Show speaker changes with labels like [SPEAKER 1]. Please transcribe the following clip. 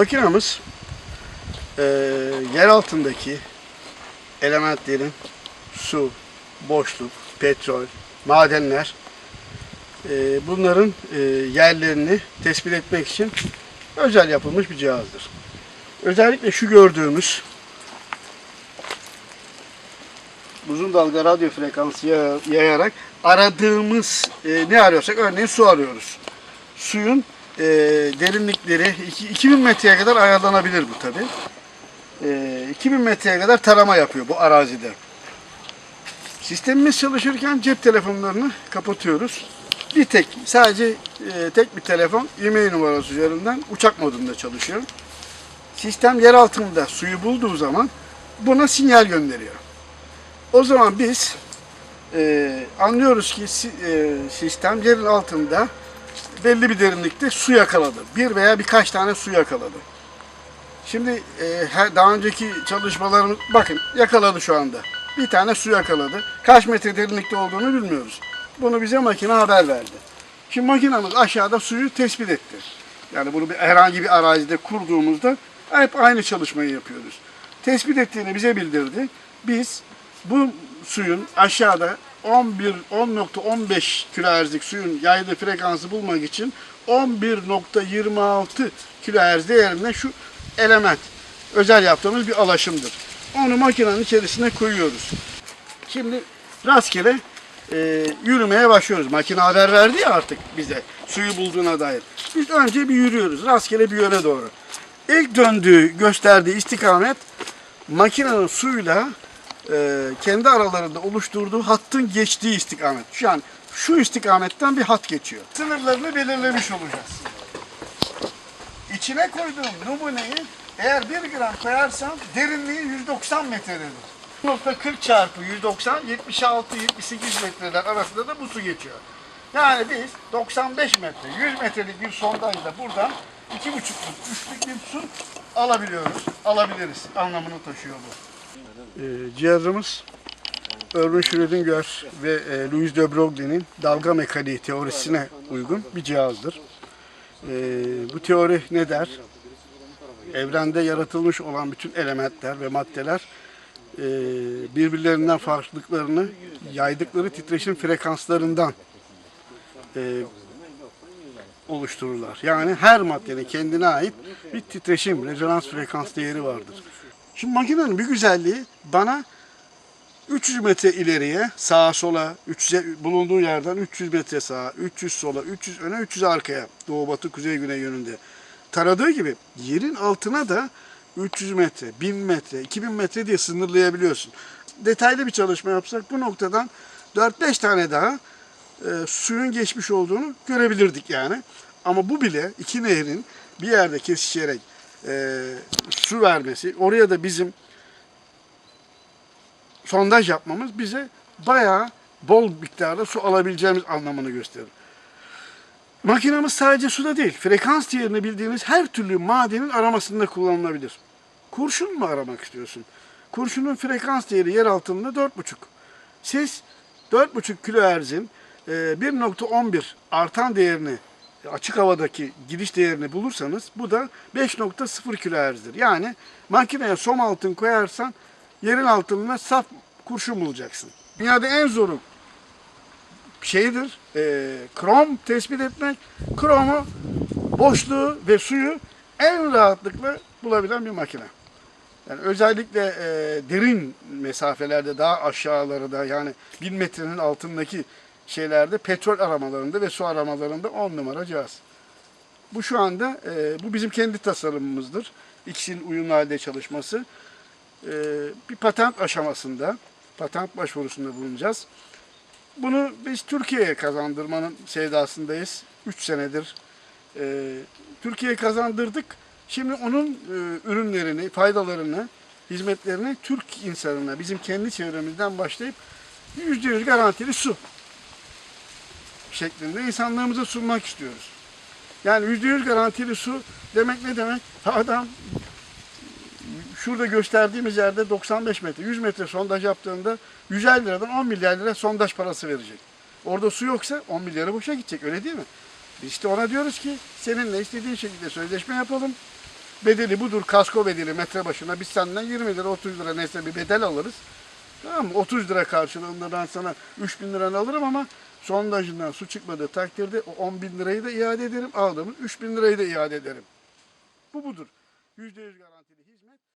[SPEAKER 1] Makinamız eee yer altındaki elementlerin su, boşluk, petrol, madenler eee, bunların eee, yerlerini tespit etmek için özel yapılmış bir cihazdır. Özellikle şu gördüğümüz uzun dalga radyo frekansı yaya- yayarak aradığımız eee, ne arıyorsak örneğin su arıyoruz. Suyun eee, derinlikleri iki- 2000 metreye kadar ayarlanabilir bu tabi. 2000 metreye kadar tarama yapıyor bu arazide. Sistemimiz çalışırken cep telefonlarını kapatıyoruz. Bir tek, sadece e, tek bir telefon e-mail numarası üzerinden uçak modunda çalışıyor. Sistem yer altında suyu bulduğu zaman buna sinyal gönderiyor. O zaman biz e, anlıyoruz ki e, sistem yerin altında belli bir derinlikte su yakaladı. Bir veya birkaç tane su yakaladı. Şimdi e, her- daha önceki çalışmalarımız bakın yakaladı şu anda. Bir tane su yakaladı. Kaç metre derinlikte olduğunu bilmiyoruz. Bunu bize makine haber verdi. Şimdi makinamız aşağıda suyu tespit etti. Yani bunu bir, herhangi bir arazide kurduğumuzda hep aynı çalışmayı yapıyoruz. Tespit ettiğini bize bildirdi. Biz bu suyun aşağıda 11 10.15 kilohertzlik suyun yaydığı frekansı bulmak için 11.26 kilohertz değerinde şu element özel yaptığımız bir alaşımdır. Onu makinenin içerisine koyuyoruz. Şimdi rastgele e, yürümeye başlıyoruz. Makine haber verdi ya artık bize suyu bulduğuna dair. Biz önce bir yürüyoruz rastgele bir yöne doğru. İlk döndüğü gösterdiği istikamet makinenin suyla e, kendi aralarında oluşturduğu hattın geçtiği istikamet. An şu istikametten bir hat geçiyor. Sınırlarını belirlemiş olacağız. İçine koyduğum numuneyi eğer 1 gram koyarsam derinliği 190 metredir. 0.40 çarpı 190 76 78 metreler arasında da bu su geçiyor. Yani biz 95 metre 100 metrelik bir sondajla buradan 2,5 üçlük bir su alabiliyoruz. Alabiliriz anlamını taşıyor bu. Ee, cihazımız Erwin Schrödinger ve e, Louis de Broglie'nin dalga mekaniği teorisine uygun bir cihazdır. Ee, bu teori ne der? Evrende yaratılmış olan bütün elementler ve maddeler e, birbirlerinden farklılıklarını yaydıkları titreşim frekanslarından e, oluştururlar. Yani her maddenin kendine ait bir titreşim, rezonans frekans değeri vardır. Şimdi makinenin bir güzelliği bana 300 metre ileriye, sağa sola, 300'e bulunduğu yerden 300 metre sağa, 300 sola, 300 öne, 300 arkaya, doğu batı kuzey güney yönünde taradığı gibi yerin altına da 300 metre, 1000 metre, 2000 metre diye sınırlayabiliyorsun. Detaylı bir çalışma yapsak bu noktadan 4-5 tane daha e, suyun geçmiş olduğunu görebilirdik yani. Ama bu bile iki nehrin bir yerde kesişerek e, su vermesi, oraya da bizim sondaj yapmamız bize bayağı bol miktarda su alabileceğimiz anlamını gösterir. Makinamız sadece suda değil, frekans değerini bildiğiniz her türlü madenin aramasında kullanılabilir. Kurşun mu aramak istiyorsun? Kurşunun frekans değeri yer altında 4,5. Siz 4,5 kilohertz'in e, 1.11 artan değerini açık havadaki gidiş değerini bulursanız bu da 5.0 kilohertz'dir. Yani makineye som altın koyarsan yerin altında saf kurşun bulacaksın. Dünyada en zoru şeydir, e, krom tespit etmek. Kromu, boşluğu ve suyu en rahatlıkla bulabilen bir makine. Yani özellikle e, derin mesafelerde daha aşağıları da yani 1000 metrenin altındaki şeylerde petrol aramalarında ve su aramalarında 10 numara cihaz. Bu şu anda e, bu bizim kendi tasarımımızdır. İkisinin uyumlu halde çalışması. E, bir patent aşamasında, patent başvurusunda bulunacağız. Bunu biz Türkiye'ye kazandırmanın sevdasındayız. 3 senedir e, Türkiye'ye kazandırdık. Şimdi onun e, ürünlerini, faydalarını, hizmetlerini Türk insanına, bizim kendi çevremizden başlayıp %100 garantili su şeklinde insanlarımıza sunmak istiyoruz. Yani %100 garantili su demek ne demek? Adam şurada gösterdiğimiz yerde 95 metre, 100 metre sondaj yaptığında 150 liradan 10 milyar lira sondaj parası verecek. Orada su yoksa 10 milyara boşa gidecek öyle değil mi? Biz işte ona diyoruz ki seninle istediğin şekilde sözleşme yapalım. bedeli budur. Kasko bedeli metre başına. Biz senden 20 lira 30 lira neyse bir bedel alırız. Tamam mı? 30 lira karşılığında ben sana 3 bin liranı alırım ama sondajından su çıkmadığı takdirde o 10 bin lirayı da iade ederim. Aldığımız 3 bin lirayı da iade ederim. Bu budur. %100 garanti.